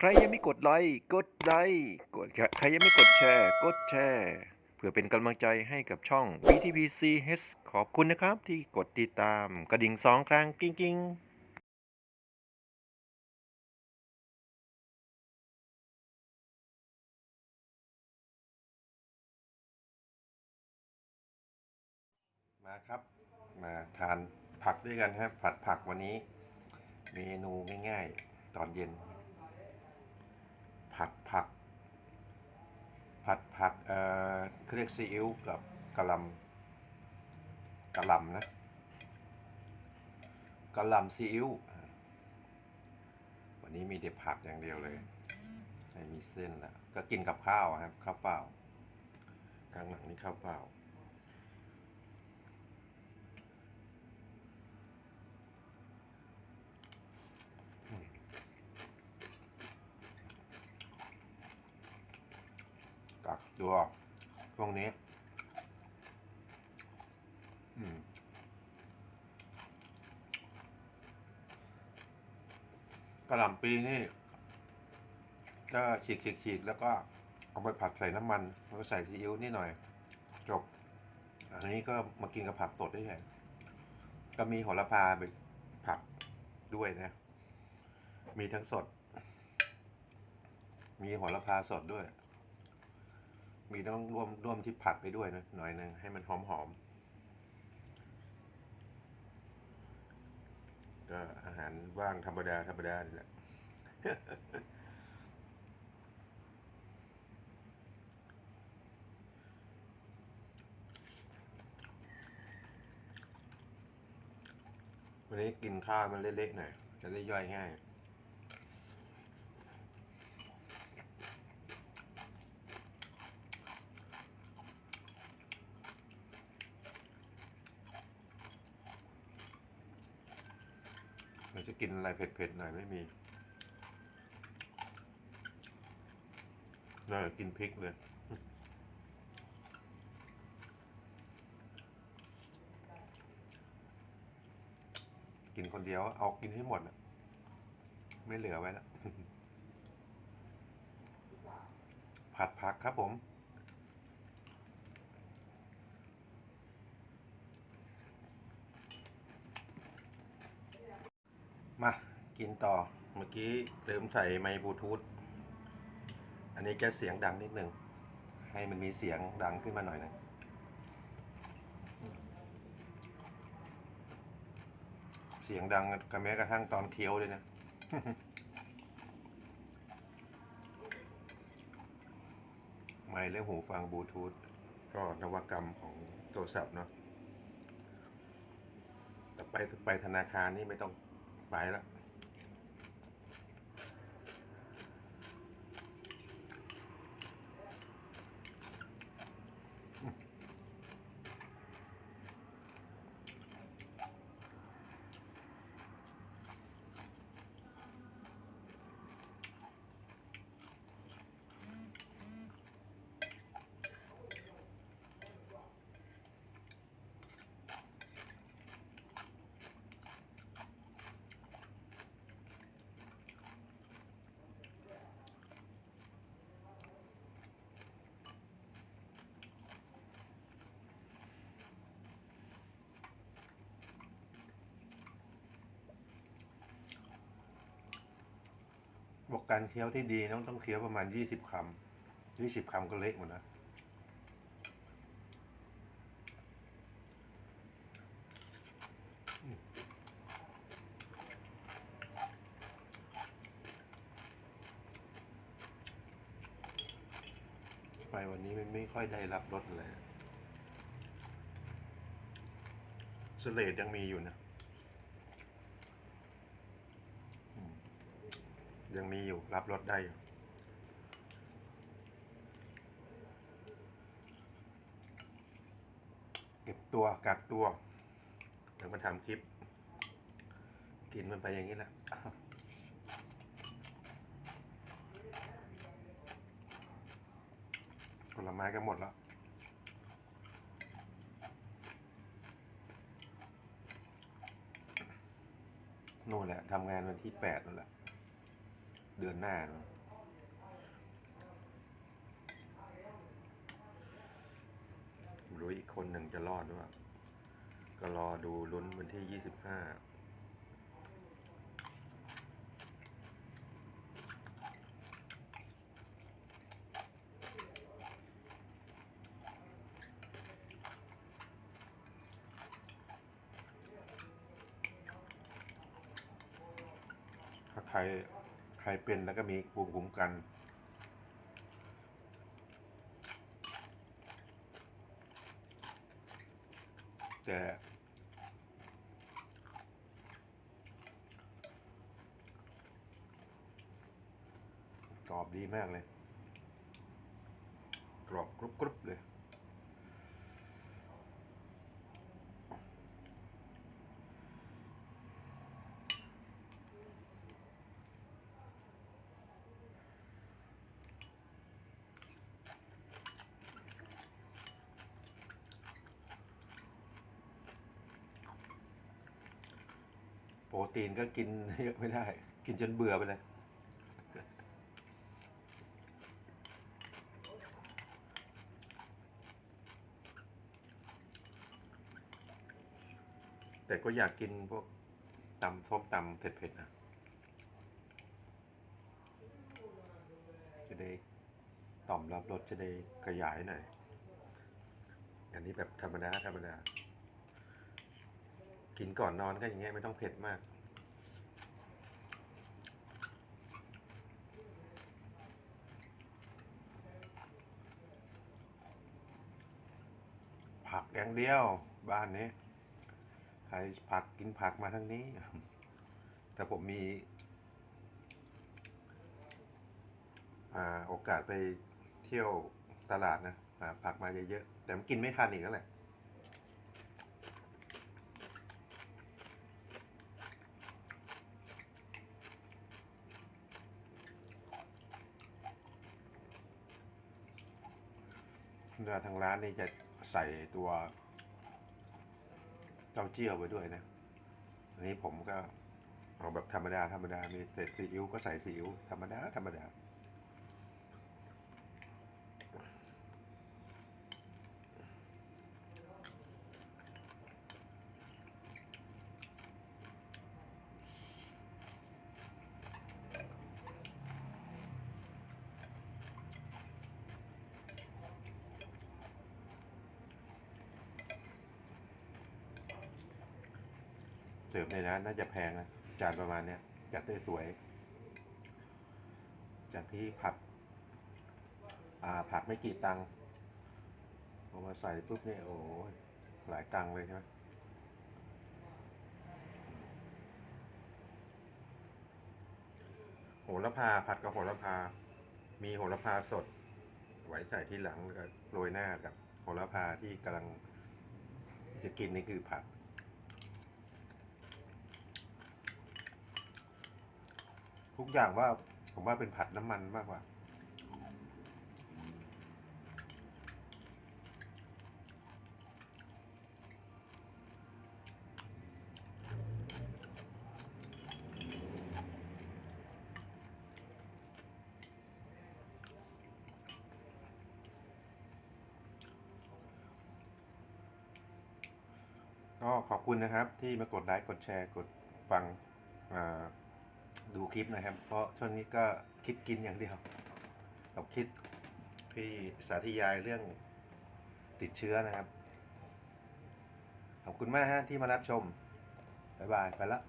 ใครยังไม่กดไลค์กดไลค์กดใครยังไม่กดแชร์ กดแชร์ เพื่อเป็นกำลังใจให้กับช่อง VTPCH ขอบคุณนะครับ ที่กดติดตามกระดิ่งสองครั้งกิ้งกิ้งมาครับมาทานผักด้วยกันครับผัดผักวันนี้ เมนูง่ายๆ ตอนเย็น ผัดผัก ผัดผักเอ่อเครียกซีอิ๊วกับกะหล่ำกะหล่ำนะกะหล่ำซีอิ๊ววันนี้มีเด็ดผักอย่างเดียวเลยไม่มีเส้นละก็กินกับข้าวครับข้าวเปล่ากลางหลังนี่ข้าวเปล่า กักตัวช่วงนี้ อืมกระหล่ำปีนี่ก็ฉีกฉีกฉีกแล้วก็เอาไปผัดใส่น้ำมัน แล้วก็ใส่ซีอิ๊วนิดหน่อย จบ อันนี้ก็มากินกับผักสดได้ไงก็มีโหระพาไปผัดด้วยนะ มีทั้งสด มีโหระพาสดด้วย มีต้องร่วมร่วมที่ผัดไปด้วยนะหน่อยหนึงให้มันหอมหอมก็อาหารว่างธรรมดาธรรมดานี่แหละวันนี้กินข้าวมันเละๆหน่อยจะได้ย่อยง่าย จะกินอะไรเผ็ดๆหน่อยไม่มีน่ากินพริกเลยกินคนเดียวเอากินให้หมดอะไม่เหลือไว้แล้วผัดผักครับผม มากินต่อเมื่อกี้ลืมใส่ไมค์บลูทูธอันนี้จะเสียงดังนิดหนึ่งให้มันมีเสียงดังขึ้นมาหน่อยนะเสียงดังกับแม้กระทั่งตอนเคี้ยวเลยนะไมค์และหูฟังบลูทูธก็นวัตกรรมของโทรศัพท์เนาะแต่ไปไปธนาคารนี่ไม่ต้อง ไป การเคี้ยวที่ดีต้องต้องเคี้ยวประมาณยี่สิบคำยี่สิบคำก็เละหมดนะไปวันนี้มันไม่ค่อยได้รับรสเลยสเลดยังมีอยู่นะ ยังมีอยู่รับรถได้อยู่เก็บตัวกักตัวเดี๋ยวมาทำคลิป กินมันไปอย่างนี้แหละผลไม้ก็หมดแล้วนู่นแหละทำงานวันที่แปดนั่นแหละ เดือนหน้าเนอะไม่รู้อีกคนหนึ่งจะรอดหรือเปล่าก็รอดูลุ้นวันที่ยี่สิบห้าถ้าใคร รเป็นแล้วก็มีภูมิคุ้มกันแต่กรอบดีมากเลย กรอบกรุบกรุบเลย โปรตีนก็กินเยอะไม่ได้ กินจนเบื่อไปเลยแต่ก็อยากกินพวกตำส้มตำเผ็ดๆนะ จะได้ต่อมรับรสจะได้ขยายหน่อย อันนี้แบบธรรมดา ธรรมดา กินก่อนนอนก็อย่างเงี้ยไม่ต้องเผ็ดมาก ผักอย่างเดียวบ้านนี้ ใครผักกินผักมาทั้งนี้ แต่ผมมีอโอกาสไปเที่ยวตลาดนะผักมาเยอะๆแต่มันกินไม่ทันอีกแล้วแหละ ว่าทางร้านนี่จะใส่ตัวเต้าเจี้ยวไว้ด้วยนะอันนี้ผมก็เอาแบบธรรมดาธรรมดา มีเศษซีอิ๊วก็ใส่ซีอิ๊วธรรมดาธรรมดา ร์ฟในร้านน่าจะแพงนะจานประมาณเนี้ยจัดได้สวย จากที่ผัดอ่าผักไม่กี่ตังค์พอมาใส่ปุ๊บเนี่ยโอ้ยหลายตังค์เลยใช่ไหมโหระพาผัดกับโหระพา มีโหระพาสด ไว้ใส่ที่หลังแล้วก็โรยหน้ากับโหระพาที่กำลังจะกินนี่คือผัด ทุกอย่างว่าผมว่าเป็นผัดน้ำมันมากกว่า ก็ขอบคุณนะครับที่มากดไลค์กดแชร์กดฟังอ่า ดูคลิปนะครับ เพราะช่วงนี้ก็คิดกินอย่างเดียวกับคิดที่สาธยายเรื่องติดเชื้อนะครับ ขอบคุณมากฮะที่มารับชม บ๊ายบาย ไปละ